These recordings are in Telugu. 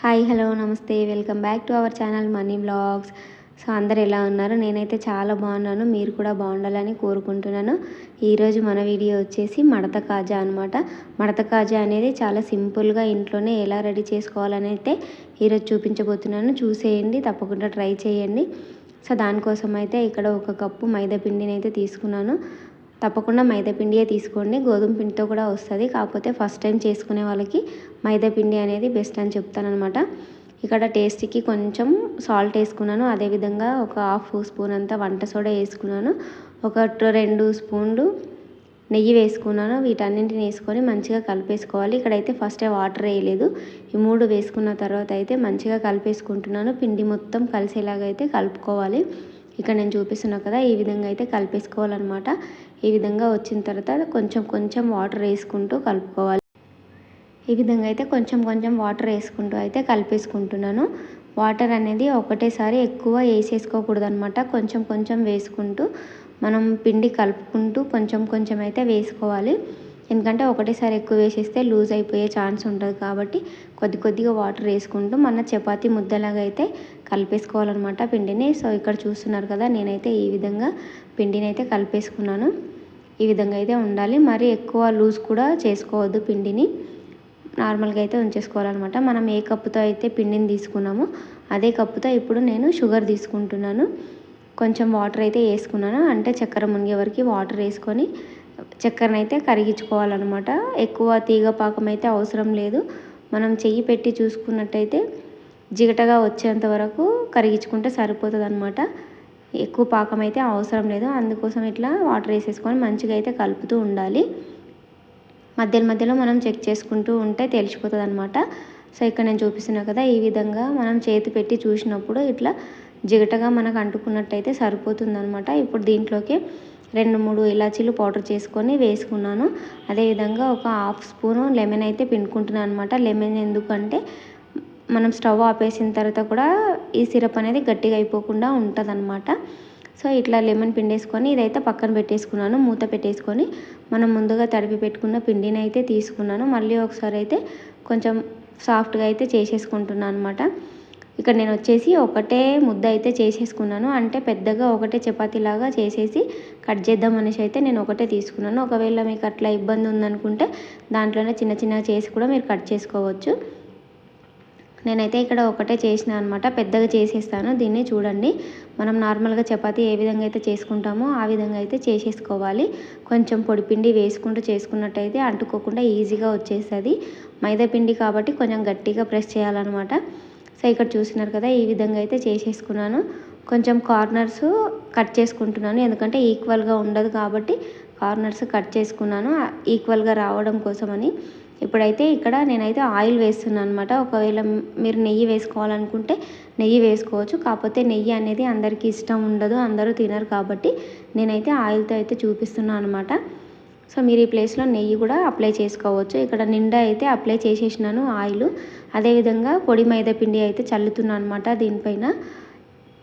హాయ్ హలో నమస్తే. Welcome back to our channel money blogs. So అందరు ఎలా ఉన్నారు? నేనైతే చాలా బాగున్నాను. మీరు కూడా బాగుండాలని కోరుకుంటున్నాను. ఈరోజు మన వీడియో వచ్చేసి మడత కాజా అనమాట మడత కాజా అనేది చాలా సింపుల్గా ఇంట్లోనే ఎలా రెడీ చేసుకోవాలని అయితే ఈరోజు చూపించబోతున్నాను. చూసేయండి తప్పకుండా ట్రై చేయండి. సో దానికోసం అయితే ఇక్కడ ఒక కప్పు మైదా పిండిని అయితే తీసుకున్నాను. తప్పకుండా మైదా పిండియే తీసుకోండి. గోధుమ పిండితో కూడా వస్తుంది. కాకపోతే ఫస్ట్ టైం చేసుకునే వాళ్ళకి మైదాపిండి అనేది బెస్ట్ అని చెప్తానమాట ఇక్కడ టేస్ట్కి కొంచెం సాల్ట్ వేసుకున్నాను. అదేవిధంగా ఒక హాఫ్ స్పూన్ అంతా వంట సోడా వేసుకున్నాను. ఒక రెండు స్పూన్లు నెయ్యి వేసుకున్నాను. వీటన్నింటిని వేసుకొని మంచిగా కలిపేసుకోవాలి. ఇక్కడైతే ఫస్ట్ వాటర్ వేయలేదు. ఈ మూడు వేసుకున్న తర్వాత అయితే మంచిగా కలిపేసుకుంటున్నాను. పిండి మొత్తం కలిసేలాగా అయితే కలుపుకోవాలి. ఇక్కడ నేను చూపిస్తున్నా కదా ఈ విధంగా అయితే కలిపేసుకోవాలన్నమాట. ఈ విధంగా వచ్చిన తర్వాత కొంచెం కొంచెం వాటర్ వేసుకుంటూ కలుపుకోవాలి. ఈ విధంగా అయితే కొంచెం కొంచెం వాటర్ వేసుకుంటూ అయితే కలిపేసుకుంటున్నాను. వాటర్ అనేది ఒకటేసారి ఎక్కువ వేసేసుకోకూడదు అనమాట కొంచెం కొంచెం వేసుకుంటూ మనం పిండి కలుపుకుంటూ కొంచెం కొంచెం అయితే వేసుకోవాలి. ఎందుకంటే ఒకటేసారి ఎక్కువ వేసేస్తే లూజ్ అయిపోయే ఛాన్స్ ఉంటుంది కాబట్టి కొద్ది కొద్దిగా వాటర్ వేసుకుంటూ మన చపాతీ ముద్దలాగా అయితే కలిపేసుకోవాలన్నమాట పిండిని. సో ఇక్కడ చూస్తున్నారు కదా నేనైతే ఈ విధంగా పిండిని అయితే కలిపేసుకున్నాను. ఈ విధంగా అయితే ఉండాలి. మరి ఎక్కువ లూజ్ కూడా చేసుకోవద్దు పిండిని. నార్మల్గా అయితే ఉంచేసుకోవాలన్నమాట. మనం ఏ కప్పుతో అయితే పిండిని తీసుకున్నామో అదే కప్పుతో ఇప్పుడు నేను షుగర్ తీసుకుంటున్నాను. కొంచెం వాటర్ అయితే వేసుకున్నాను. అంటే చక్కెర మునిగే వరకు వాటర్ వేసుకొని చక్కెరను అయితే కరిగించుకోవాలన్నమాట. ఎక్కువ తీగ పాకం అయితే అవసరం లేదు. మనం చెయ్యి పెట్టి చూసుకున్నట్టయితే జిగటగా వచ్చేంత వరకు కరిగించుకుంటే సరిపోతుంది అనమాట ఎక్కువ పాకం అయితే అవసరం లేదు. అందుకోసం ఇట్లా వాటర్ వేసేసుకొని మంచిగా అయితే కలుపుతూ ఉండాలి. మధ్యలో మధ్యలో మనం చెక్ చేసుకుంటూ ఉంటే తెలిసిపోతుంది అనమాట సో ఇక్కడ నేను చూపిస్తున్నా కదా ఈ విధంగా మనం చేతి పెట్టి చూసినప్పుడు ఇట్లా జిగటగా మనకు అంటుకున్నట్టయితే సరిపోతుంది అనమాట ఇప్పుడు దీంట్లోకి రెండు మూడు ఇలాచీలు పౌడర్ చేసుకొని వేసుకున్నాను. అదేవిధంగా ఒక హాఫ్ స్పూను లెమన్ అయితే పిండుకుంటున్నాను అనమాట లెమన్ ఎందుకంటే మనం స్టవ్ ఆపేసిన తర్వాత కూడా ఈ సిరప్ అనేది గట్టిగా అయిపోకుండా ఉంటుంది అనమాట సో ఇట్లా లెమన్ పిండేసుకొని ఇదైతే పక్కన పెట్టేసుకున్నాను. మూత పెట్టేసుకొని మనం ముందుగా తడిపి పెట్టుకున్న పిండిని అయితే తీసుకున్నాను. మళ్ళీ ఒకసారి అయితే కొంచెం సాఫ్ట్గా అయితే చేసేసుకుంటున్నాను అనమాట ఇక్కడ నేను వచ్చేసి ఒకటే ముద్ద అయితే చేసేసుకున్నాను. అంటే పెద్దగా ఒకటే చపాతీలాగా చేసేసి కట్ చేద్దాం అనేసి అయితే నేను ఒకటే తీసుకున్నాను. ఒకవేళ మీకు అట్లా ఇబ్బంది ఉందనుకుంటే దాంట్లోనే చిన్న చిన్నగా చేసి కూడా మీరు కట్ చేసుకోవచ్చు. నేనైతే ఇక్కడ ఒకటే చేసిన అనమాట పెద్దగా చేసేస్తాను. దీన్ని చూడండి. మనం నార్మల్గా చపాతీ ఏ విధంగా అయితే చేసుకుంటామో ఆ విధంగా అయితే చేసేసుకోవాలి. కొంచెం పొడిపిండి వేసుకుంటూ చేసుకున్నట్టయితే అంటుకోకుండా ఈజీగా వచ్చేస్తుంది. మైదా పిండి కాబట్టి కొంచెం గట్టిగా ప్రెస్ చేయాలన్నమాట. సో ఇక్కడ చూసినారు కదా ఈ విధంగా అయితే చేసేసుకున్నాను. కొంచెం కార్నర్స్ కట్ చేసుకుంటున్నాను ఎందుకంటే ఈక్వల్గా ఉండదు కాబట్టి కార్నర్స్ కట్ చేసుకున్నాను ఈక్వల్గా రావడం కోసమని. ఇప్పుడైతే ఇక్కడ నేనైతే ఆయిల్ వేస్తున్నాను అనమాట ఒకవేళ మీరు నెయ్యి వేసుకోవాలనుకుంటే నెయ్యి వేసుకోవచ్చు కాకపోతే నెయ్యి అనేది అందరికీ ఇష్టం ఉండదు అందరూ తినరు కాబట్టి నేనైతే ఆయిల్తో అయితే చూపిస్తున్నాను అనమాట సో మీరు ఈ ప్లేస్లో నెయ్యి కూడా అప్లై చేసుకోవచ్చు. ఇక్కడ నిండా అయితే అప్లై చేసేసినాను ఆయిల్. అదేవిధంగా పొడి మైదా పిండి అయితే చల్లుతున్నాను అనమాట దీనిపైన.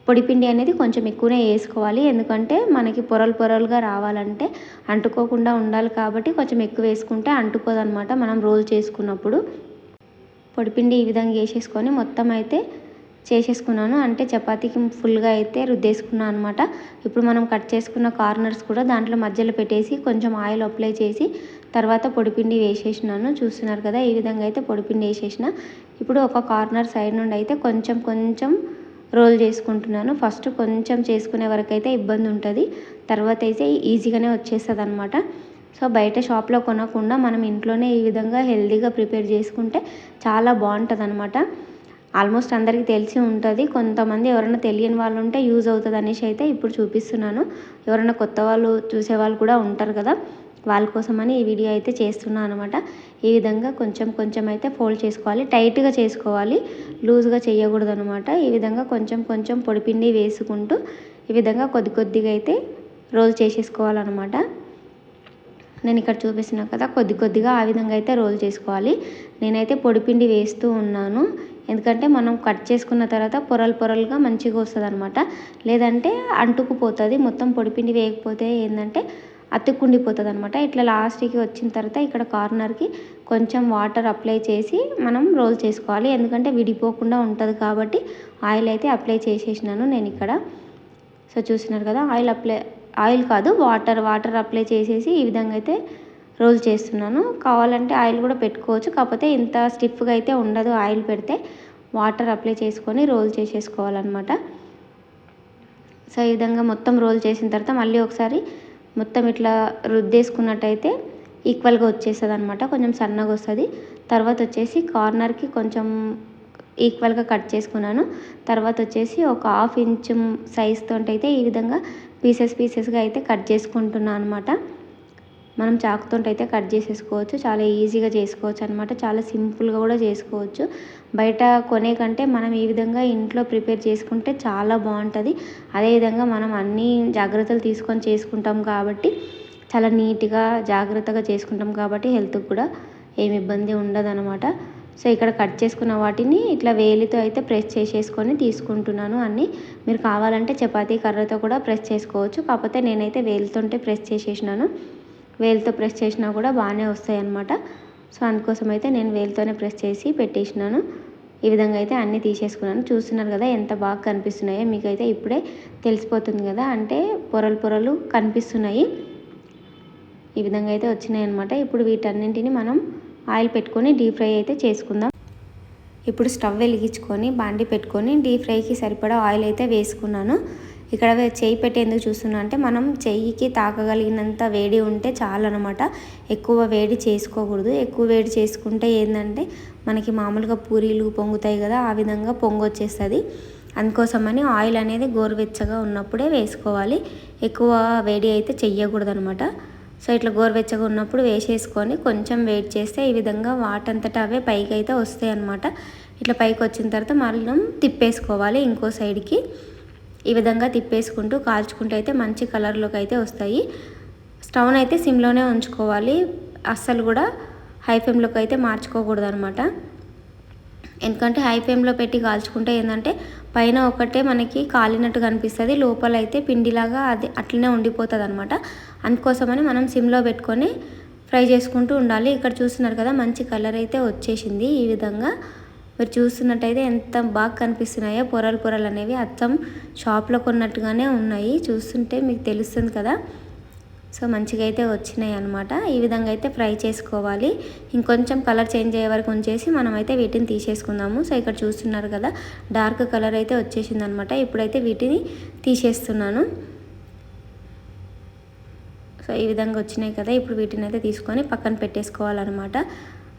పొడిపిండి అనేది కొంచెం ఎక్కువనే వేసుకోవాలి. ఎందుకంటే మనకి పొరలు పొరలుగా రావాలంటే అంటుకోకుండా ఉండాలి కాబట్టి కొంచెం ఎక్కువ వేసుకుంటే అంటుకోదనమాట మనం రోల్ చేసుకున్నప్పుడు. పొడిపిండి ఈ విధంగా వేసేసుకొని మొత్తం అయితే చేసేసుకున్నాను. అంటే చపాతీకి ఫుల్గా అయితే రుద్దేసుకున్నాను అనమాట. ఇప్పుడు మనం కట్ చేసుకున్న కార్నర్స్ కూడా దాంట్లో మధ్యలో పెట్టేసి కొంచెం ఆయిల్ అప్లై చేసి తర్వాత పొడిపిండి వేసేసినాను. చూస్తున్నారు కదా ఈ విధంగా అయితే పొడిపిండి వేసేసిన. ఇప్పుడు ఒక కార్నర్ సైడ్ నుండి అయితే కొంచెం కొంచెం రోల్ చేసుకుంటున్నాను. ఫస్ట్ కొంచెం చేసుకునే వరకు అయితే ఇబ్బంది ఉంటుంది. తర్వాత అయితే ఈజీగానే వచ్చేస్తుంది అనమాట సో బయట షాప్లో కొనకుండా మనం ఇంట్లోనే ఈ విధంగా హెల్తీగా ప్రిపేర్ చేసుకుంటే చాలా బాగుంటుంది అనమాట ఆల్మోస్ట్ అందరికీ తెలిసి ఉంటుంది. కొంతమంది ఎవరైనా తెలియని వాళ్ళు ఉంటే యూజ్ అవుతుంది అనేసి అయితే ఇప్పుడు చూపిస్తున్నాను. ఎవరైనా కొత్త వాళ్ళు చూసే వాళ్ళు కూడా ఉంటారు కదా. వాళ్ళ కోసమని ఈ వీడియో అయితే చేస్తున్నాను అనమాట ఈ విధంగా కొంచెం కొంచెం అయితే ఫోల్డ్ చేసుకోవాలి. టైట్గా చేసుకోవాలి. లూజ్గా చేయకూడదు అనమాట ఈ విధంగా కొంచెం కొంచెం పొడిపిండి వేసుకుంటూ ఈ విధంగా కొద్ది కొద్దిగా అయితే రోల్ చేసేసుకోవాలన్నమాట. నేను ఇక్కడ చూపిస్తున్నా కదా. కొద్ది కొద్దిగా ఆ విధంగా అయితే రోల్ చేసుకోవాలి. నేనైతే పొడిపిండి వేస్తూ ఉన్నాను. ఎందుకంటే మనం కట్ చేసుకున్న తర్వాత పొరలు పొరలుగా మంచిగా వస్తుంది అనమాట లేదంటే అంటుకుపోతుంది మొత్తం పొడిపిండి వేయకపోతే ఏంటంటే అతుక్కుండిపోతుంది అనమాట ఇట్లా లాస్ట్కి వచ్చిన తర్వాత ఇక్కడ కార్నర్కి కొంచెం వాటర్ అప్లై చేసి మనం రోల్ చేసుకోవాలి. ఎందుకంటే విడిపోకుండా ఉంటుంది కాబట్టి ఆయిల్ అయితే అప్లై చేసేసినాను నేను ఇక్కడ. సో చూసినారు కదా ఆయిల్ అప్లై ఆయిల్ కాదు వాటర్ వాటర్ అప్లై చేసేసి ఈ విధంగా అయితే రోల్ చేస్తున్నాను. కావాలంటే ఆయిల్ కూడా పెట్టుకోవచ్చు. కాకపోతే ఇంత స్టిఫ్గా అయితే ఉండదు. ఆయిల్ పెడితే వాటర్ అప్లై చేసుకొని రోల్ చేసేసుకోవాలన్నమాట. సో ఈ విధంగా మొత్తం రోల్ చేసిన తర్వాత మళ్ళీ ఒకసారి మొత్తం ఇట్లా రుద్దేసుకున్నట్టయితే ఈక్వల్గా వచ్చేస్తుంది అనమాట కొంచెం సన్నగా వస్తుంది. తర్వాత వచ్చేసి కార్నర్కి కొంచెం ఈక్వల్గా కట్ చేసుకున్నాను. తర్వాత వచ్చేసి ఒక హాఫ్ ఇంచ్ సైజ్తో అయితే ఈ విధంగా పీసెస్ పీసెస్గా అయితే కట్ చేసుకుంటున్నాను అనమాట మనం చాకుతోటి అయితే కట్ చేసేసుకోవచ్చు. చాలా ఈజీగా చేసుకోవచ్చు అనమాట చాలా సింపుల్గా కూడా చేసుకోవచ్చు. బయట కొనే కంటే మనం ఈ విధంగా ఇంట్లో ప్రిపేర్ చేసుకుంటే చాలా బాగుంటుంది. అదేవిధంగా మనం అన్ని జాగ్రత్తలు తీసుకొని చేసుకుంటాం కాబట్టి చాలా నీట్గా జాగ్రత్తగా చేసుకుంటాం కాబట్టి హెల్త్కి కూడా ఏమి ఇబ్బంది ఉండదు సో ఇక్కడ కట్ చేసుకున్న వాటిని ఇట్లా వేలితో అయితే ప్రెస్ చేసేసుకొని తీసుకుంటున్నాను అన్నీ. మీరు కావాలంటే చపాతీ కర్రతో కూడా ప్రెస్ చేసుకోవచ్చు. కాకపోతే నేనైతే వేలితోంటే ప్రెస్ చేసేసినాను. వేలితో ప్రెస్ చేసినా కూడా బాగానే వస్తాయి అన్నమాట సో అందుకోసం అయితే నేను వేలితోనే ప్రెస్ చేసి పెట్టేసినాను. ఈ విధంగా అయితే అన్నీ తీసేసుకున్నాను. చూస్తున్నారు కదా ఎంత బాగా కనిపిస్తున్నాయో. మీకైతే ఇప్పుడే తెలిసిపోతుంది కదా. అంటే పొరలు పొరలు కనిపిస్తున్నాయి. ఈ విధంగా అయితే వచ్చినాయి అనమాట ఇప్పుడు వీటన్నింటిని మనం ఆయిల్ పెట్టుకొని డీప్ ఫ్రై అయితే చేసుకుందాం. ఇప్పుడు స్టవ్ వెలిగించుకొని బాండి పెట్టుకొని డీప్ ఫ్రైకి సరిపడా ఆయిల్ అయితే వేసుకున్నాను. ఇక్కడ చేయి పెట్టి ఎందుకు చూస్తున్నా అంటే మనం చెయ్యికి తాకగలిగినంత వేడి ఉంటే చాలన్నమాట. ఎక్కువ వేడి చేసుకోకూడదు. ఎక్కువ వేడి చేసుకుంటే ఏంటంటే మనకి మామూలుగా పూరీలు పొంగుతాయి కదా ఆ విధంగా పొంగు వచ్చేస్తుంది అందుకోసమని ఆయిల్ అనేది గోరువెచ్చగా ఉన్నప్పుడే వేసుకోవాలి. ఎక్కువ వేడి అయితే చెయ్యకూడదు అనమాట సో ఇట్లా గోరువెచ్చగా ఉన్నప్పుడు వేసేసుకొని కొంచెం వెయిట్ చేస్తే ఈ విధంగా వాటంతటా అవే పైకి అయితే వస్తాయి అనమాట ఇట్లా పైకి వచ్చిన తర్వాత మళ్ళీ తిప్పేసుకోవాలి ఇంకో సైడ్కి. ఈ విధంగా తిప్పేసుకుంటూ కాల్చుకుంటూ అయితే మంచి కలర్లోకి అయితే వస్తాయి. స్టవ్ని అయితే సిమ్లోనే ఉంచుకోవాలి. అస్సలు కూడా హై ఫ్లేమ్లోకి అయితే మార్చుకోకూడదు అనమాట ఎందుకంటే హై ఫ్లేమ్లో పెట్టి కాల్చుకుంటే ఏంటంటే పైన ఒకటే మనకి కాలినట్టు కనిపిస్తుంది. లోపల అయితే పిండిలాగా అది అట్లనే ఉండిపోతుంది అనమాట అందుకోసమని మనం సిమ్లో పెట్టుకొని ఫ్రై చేసుకుంటూ ఉండాలి. ఇక్కడ చూస్తున్నారు కదా మంచి కలర్ అయితే వచ్చేసింది ఈ విధంగా. మీరు చూస్తున్నట్టయితే ఎంత బాగా కనిపిస్తున్నాయో పొరలు పొరలు అనేవి అచ్చం షాప్లో కొన్నట్టుగానే ఉన్నాయి. చూస్తుంటే మీకు తెలుస్తుంది కదా. సో మంచిగా అయితే వచ్చినాయి అనమాట ఈ విధంగా అయితే ఫ్రై చేసుకోవాలి. ఇంకొంచెం కలర్ చేంజ్ అయ్యే వరకు ఉంచేసి మనం అయితే వీటిని తీసేసుకుందాము. సో ఇక్కడ చూస్తున్నారు కదా డార్క్ కలర్ అయితే వచ్చేసింది అనమాట ఇప్పుడైతే వీటిని తీసేస్తున్నాను. సో ఈ విధంగా వచ్చినాయి కదా. ఇప్పుడు వీటిని అయితే తీసుకొని పక్కన పెట్టేసుకోవాలన్నమాట.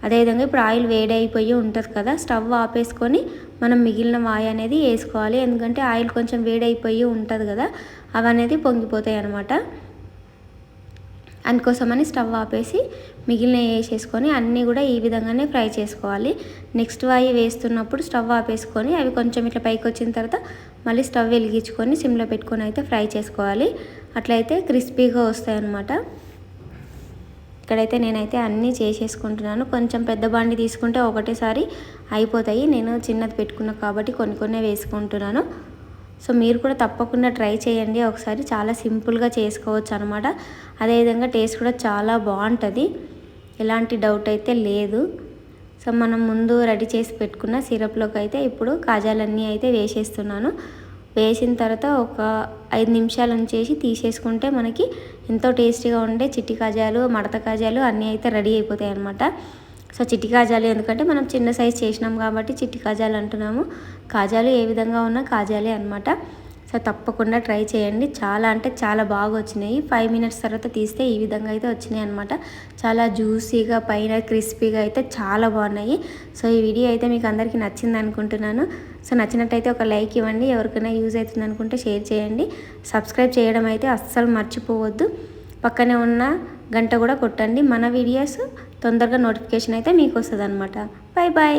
అదేవిధంగా ఇప్పుడు ఆయిల్ వేడైపోయి ఉంటుంది కదా స్టవ్ ఆపేసుకొని మనం మిగిలిన వాయి అనేది వేసుకోవాలి. ఎందుకంటే ఆయిల్ కొంచెం వేడైపోయి ఉంటుంది కదా అవి అనేది పొంగిపోతాయి అనమాట అందుకోసమని స్టవ్ ఆపేసి మిగిలిన వేసేసుకొని అన్నీ కూడా ఈ విధంగానే ఫ్రై చేసుకోవాలి. నెక్స్ట్ వాయి వేస్తున్నప్పుడు స్టవ్ ఆపేసుకొని అవి కొంచెం ఇట్లా పైకి వచ్చిన తర్వాత మళ్ళీ స్టవ్ వెలిగించుకొని సిమ్లో పెట్టుకొని అయితే ఫ్రై చేసుకోవాలి. అట్లయితే క్రిస్పీగా వస్తాయి అన్నమాట ఇక్కడైతే నేనైతే అన్నీ చేసేసుకుంటున్నాను. కొంచెం పెద్ద బాండి తీసుకుంటే ఒకటేసారి అయిపోతాయి. నేను చిన్నది పెట్టుకున్నా కాబట్టి కొన్ని కొన్ని వేసుకుంటున్నాను. సో మీరు కూడా తప్పకుండా ట్రై చేయండి. ఒకసారి చాలా సింపుల్గా చేసుకోవచ్చు అనమాట అదేవిధంగా టేస్ట్ కూడా చాలా బాగుంటుంది. ఎలాంటి డౌట్ అయితే లేదు. సో మనం ముందు రెడీ చేసి పెట్టుకున్న సిరప్లోకి అయితే ఇప్పుడు కాజాలన్నీ అయితే వేసేస్తున్నాను. వేసిన తర్వాత ఒక ఐదు నిమిషాలు ఉంచేసి తీసేసుకుంటే మనకి ఎంతో టేస్టీగా ఉండే చిట్టి కాజాలు మడత కాజాలు అన్నీ అయితే రెడీ అయిపోతాయి అనమాట సో చిట్టి కాజాలు ఎందుకంటే మనం చిన్న సైజ్ చేసినాం కాబట్టి చిట్టి కాజాలు అంటున్నాము. కాజాలు ఏ విధంగా ఉన్నా కాజాలే అనమాట సో తప్పకుండా ట్రై చేయండి. చాలా అంటే చాలా బాగా వచ్చినాయి. ఫైవ్ మినిట్స్ తర్వాత తీస్తే ఈ విధంగా అయితే వచ్చినాయి అనమాట చాలా జ్యూసీగా పైన క్రిస్పీగా అయితే చాలా బాగున్నాయి. సో ఈ వీడియో అయితే మీకు అందరికీ నచ్చింది అనుకుంటున్నాను. సో నచ్చినట్టయితే ఒక లైక్ ఇవ్వండి. ఎవరికైనా యూజ్ అవుతుంది అనుకుంటే షేర్ చేయండి. సబ్స్క్రైబ్ చేయడం అయితే అస్సలు మర్చిపోవద్దు. పక్కనే ఉన్న గంట కూడా కొట్టండి. మన వీడియోస్ తొందరగా నోటిఫికేషన్ అయితే మీకు వస్తుంది అనమాట బాయ్ బాయ్